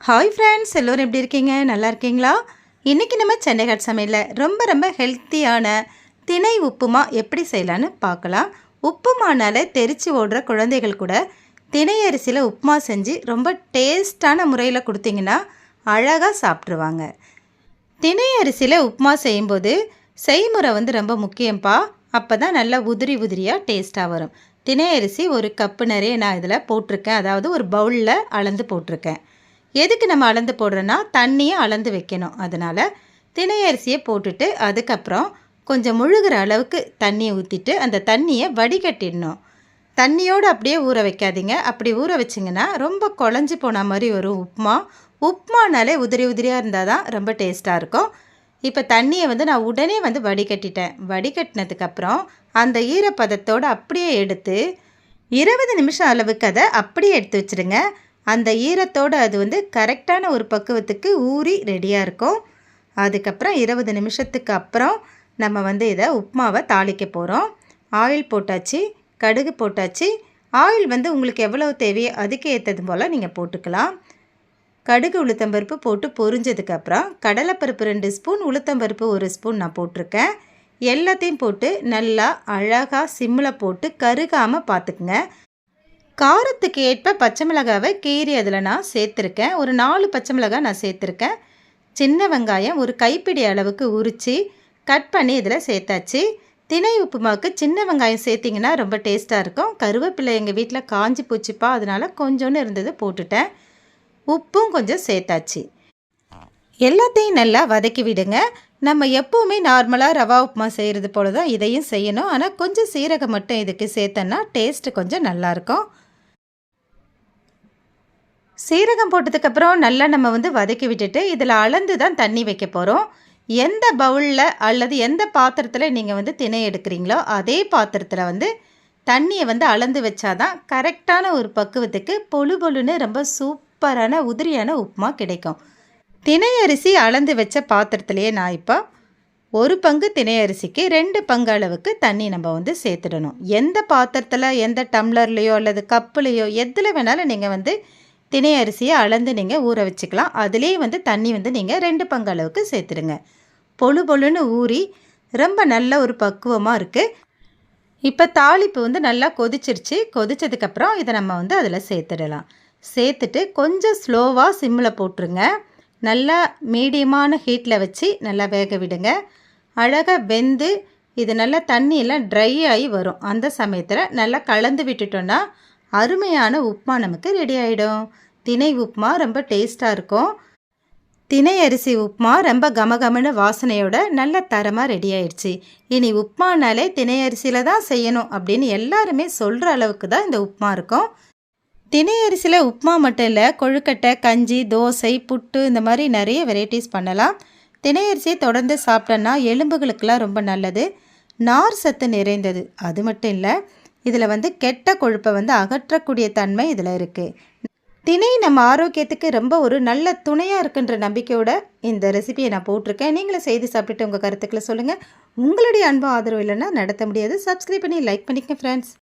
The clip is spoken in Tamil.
ஹாய் ஃப்ரெண்ட்ஸ் எல்லோரும் எப்படி இருக்கீங்க? நல்லா இருக்கீங்களா? இன்றைக்கி நம்ம சென்னைகாட் சமையலில் ரொம்ப ரொம்ப ஹெல்த்தியான திணை உப்புமா எப்படி செய்யலான்னு பார்க்கலாம். உப்புமானாலே தெரிச்சு ஓடுற குழந்தைகள் கூட திணை அரிசியில் உப்புமா செஞ்சு ரொம்ப டேஸ்டான முறையில் கொடுத்தீங்கன்னா அழகாக சாப்பிட்ருவாங்க திணை அரிசியில் உப்புமா செய்யும்போது செய்முறை வந்து ரொம்ப முக்கியம்ப்பா அப்போ தான் நல்லா உதிரி உதிரியாக டேஸ்ட்டாக வரும். தினை அரிசி ஒரு கப்பு நிறைய நான் இதில் போட்டிருக்கேன். அதாவது ஒரு பவுலில் அளந்து போட்டிருக்கேன். எதுக்கு நம்ம அளந்து போடுறோன்னா தண்ணியை அளந்து வைக்கணும். அதனால் தினை அரிசியை போட்டுட்டு அதுக்கப்புறம் கொஞ்சம் முழுகிற அளவுக்கு தண்ணியை ஊற்றிட்டு அந்த தண்ணியை வடிகட்டிடணும். தண்ணியோடு அப்படியே ஊற வைக்காதீங்க. அப்படி ஊற வச்சிங்கன்னா ரொம்ப குழஞ்சி போன மாதிரி வரும் உப்புமா. உப்புமானாலே உதிரி உதிரியாக இருந்தால் தான் ரொம்ப டேஸ்ட்டாக இருக்கும். இப்போ தண்ணியை வந்து நான் உடனே வந்து வடிகட்டிட்டேன். வடிகட்டினதுக்கப்புறம் அந்த ஈரப்பதத்தோடு அப்படியே எடுத்து இருபது நிமிஷம் அளவுக்கு அதை அப்படியே எடுத்து வச்சுருங்க. அந்த ஈரத்தோடு அது வந்து கரெக்டான ஒரு பக்குவத்துக்கு ஊறி ரெடியாக இருக்கும். அதுக்கப்புறம் இருபது நிமிஷத்துக்கு அப்புறம் நம்ம வந்து இதை உப்புமாவை தாளிக்க போகிறோம் ஆயில் போட்டாச்சு கடுகு போட்டாச்சு. ஆயில் வந்து உங்களுக்கு எவ்வளவு தேவையோ அதுக்கு ஏற்றது போல் நீங்கள் போட்டுக்கலாம். கடுகு உளுத்தம்பருப்பு போட்டு பொரிஞ்சதுக்கப்புறம் கடலைப்பருப்பு ரெண்டு ஸ்பூன் உளுத்தம்பருப்பு ஒரு ஸ்பூன் நான் போட்டிருக்கேன். எல்லாத்தையும் போட்டு நல்லா அழகாக சிம்மில் போட்டு கருகாமல் பார்த்துக்குங்க. காரத்துக்கு ஏற்ப பச்சை மிளகாவை கீரி அதில் நான் சேர்த்துருக்கேன். ஒரு நாலு பச்சை மிளகாய் நான் சேர்த்துருக்கேன். சின்ன வெங்காயம் ஒரு கைப்பிடி அளவுக்கு உரித்து கட் பண்ணி இதில் சேர்த்தாச்சு. தினை உப்புமாவுக்கு சின்ன வெங்காயம் சேர்த்திங்கன்னா ரொம்ப டேஸ்ட்டாக இருக்கும். கருவேப்பிலை எங்கள் வீட்டில் காஞ்சி போச்சுப்பா அதனால் கொஞ்சோன்னு இருந்தது போட்டுட்டேன். உப்பும் கொஞ்சம் சேர்த்தாச்சு. எல்லாத்தையும் நல்லா வதக்கி விடுங்க. நம்ம எப்போவுமே நார்மலாக ரவா உப்புமா செய்கிறது போல தான் இதையும் செய்யணும். ஆனால் கொஞ்சம் சீரகம் மட்டும் இதுக்கு சேர்த்தோன்னா டேஸ்ட்டு கொஞ்சம் நல்லாயிருக்கும். சீரகம் போட்டதுக்கப்புறம் நல்லா நம்ம வந்து வதக்கி விட்டுட்டு இதில் அளந்து தான் தண்ணி வைக்க போகிறோம் எந்த பவுலில் அல்லது எந்த பாத்திரத்தில் நீங்கள் வந்து திணை எடுக்கிறீங்களோ அதே பாத்திரத்தில் வந்து தண்ணியை வந்து அளந்து வச்சாதான் கரெக்டான ஒரு பக்குவத்துக்கு பொழு பொழுன்னு ரொம்ப சூப்பரான உதிரியான உப்புமா கிடைக்கும். திணை அரிசி அளந்து வச்ச பாத்திரத்துலேயே நான் இப்போ ஒரு பங்கு திணை அரிசிக்கு ரெண்டு பங்கு அளவுக்கு தண்ணி நம்ம வந்து சேர்த்துடணும். எந்த பாத்திரத்தில் எந்த டம்ளர்லேயோ அல்லது கப்புலேயோ எதில் வேணாலும் நீங்கள் வந்து தினை அரிசியை அளந்து நீங்கள் ஊற வச்சுக்கலாம். அதுலேயே வந்து தண்ணி வந்து நீங்கள் ரெண்டு பங்கு அளவுக்கு சேர்த்துடுங்க. பொழு பொழுன்னு ஊறி ரொம்ப நல்ல ஒரு பக்குவமாக இருக்குது இப்போ தாளிப்பு வந்து நல்லா கொதிச்சிருச்சு. கொதிச்சதுக்கப்புறம் இதை நம்ம வந்து அதில் சேர்த்துடலாம். சேர்த்துட்டு கொஞ்சம் ஸ்லோவாக சிம்மில் போட்டுருங்க. நல்லா மீடியமான ஹீட்டில் வச்சு நல்லா வேக விடுங்க. அழகாக வெந்து இது நல்லா தண்ணியெல்லாம் ட்ரை ஆகி வரும். அந்த சமயத்தில் நல்லா கலந்து விட்டுட்டோன்னா அருமையான உப்புமா நமக்கு ரெடி ஆகிடும் திணை உப்புமா ரொம்ப டேஸ்ட்டாக இருக்கும். தினை அரிசி உப்புமா ரொம்ப கமகமன வாசனையோட நல்ல தரமாக ரெடி ஆயிடுச்சு. இனி உப்புமானாலே தினை அரிசியில் தான் செய்யணும் அப்படின்னு எல்லாருமே சொல்கிற அளவுக்கு தான் இந்த உப்புமா இருக்கும். தினை அரிசியில் உப்புமா மட்டும் இல்லை கொழுக்கட்டை கஞ்சி தோசை புட்டு இந்த மாதிரி நிறைய வெரைட்டிஸ் பண்ணலாம். தினை அரிசியை தொடர்ந்து சாப்பிட்டோன்னா எலும்புகளுக்கெல்லாம் ரொம்ப நல்லது. நார் சத்து நிறைந்தது. அது மட்டும் இல்லை இதில் வந்து கெட்ட கொழுப்பை வந்து அகற்றக்கூடிய தன்மை இதில் இருக்குது திணை நம்ம ஆரோக்கியத்துக்கு ரொம்ப ஒரு நல்ல துணையாக இருக்குன்ற நம்பிக்கையோட இந்த ரெசிபியை நான் போட்டிருக்கேன். நீங்களும் செய்து சாப்பிட்டுட்டு உங்கள் கருத்துக்களை சொல்லுங்கள் உங்களுடைய அன்பு ஆதரவு இல்லைன்னா நடத்த முடியாது. சப்ஸ்கிரைப் பண்ணி லைக் பண்ணிக்கங்க ஃப்ரெண்ட்ஸ்